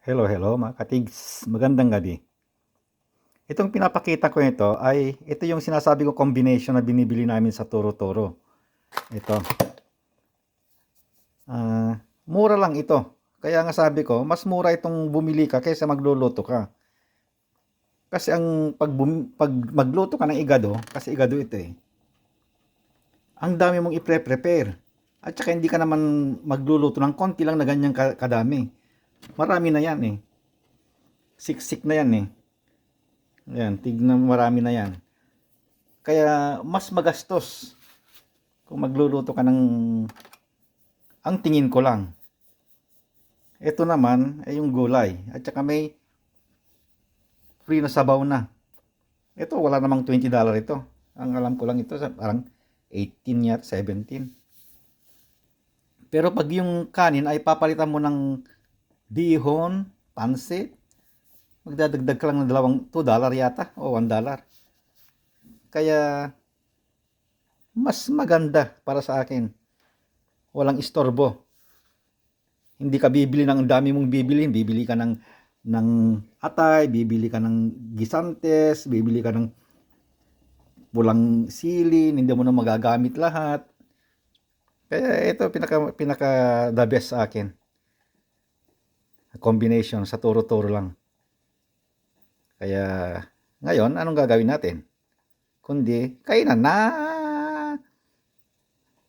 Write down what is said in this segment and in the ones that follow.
Hello, hello mga katigs. Magandang gabi. Itong pinapakita ko ito ay ito yung sinasabi ko combination na binibili namin sa Toro-Toro. Ito. Ah, mura lang ito. Kaya nga sabi ko, mas mura itong bumili ka kaysa magluluto ka. Kasi ang pag, bum- pag magluto ka ng igado, kasi igado ito eh. Ang dami mong i-prepare. At saka hindi ka naman magluluto ng konti lang na ganyang ka- kadami. Marami na yan eh. Siksik na yan eh. Ayan, tignan marami na yan. Kaya mas magastos kung magluluto ka ng ang tingin ko lang. Ito naman ay yung gulay. At saka may free na sabaw na. Ito wala namang 20 dollar ito. Ang alam ko lang ito sa parang 18 yat, 17. Pero pag yung kanin ay papalitan mo ng bihon, pansit, magdadagdag ka lang ng dalawang 2 dollar yata o 1 dollar. Kaya mas maganda para sa akin. Walang istorbo. Hindi ka bibili ng dami mong bibili, bibili ka ng ng atay, bibili ka ng gisantes, bibili ka ng pulang silin, hindi mo na magagamit lahat. Kaya ito pinaka pinaka the best sa akin combination sa turo-turo lang. Kaya ngayon, anong gagawin natin? Kundi, kainan na!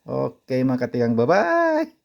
Okay mga katigang, bye-bye!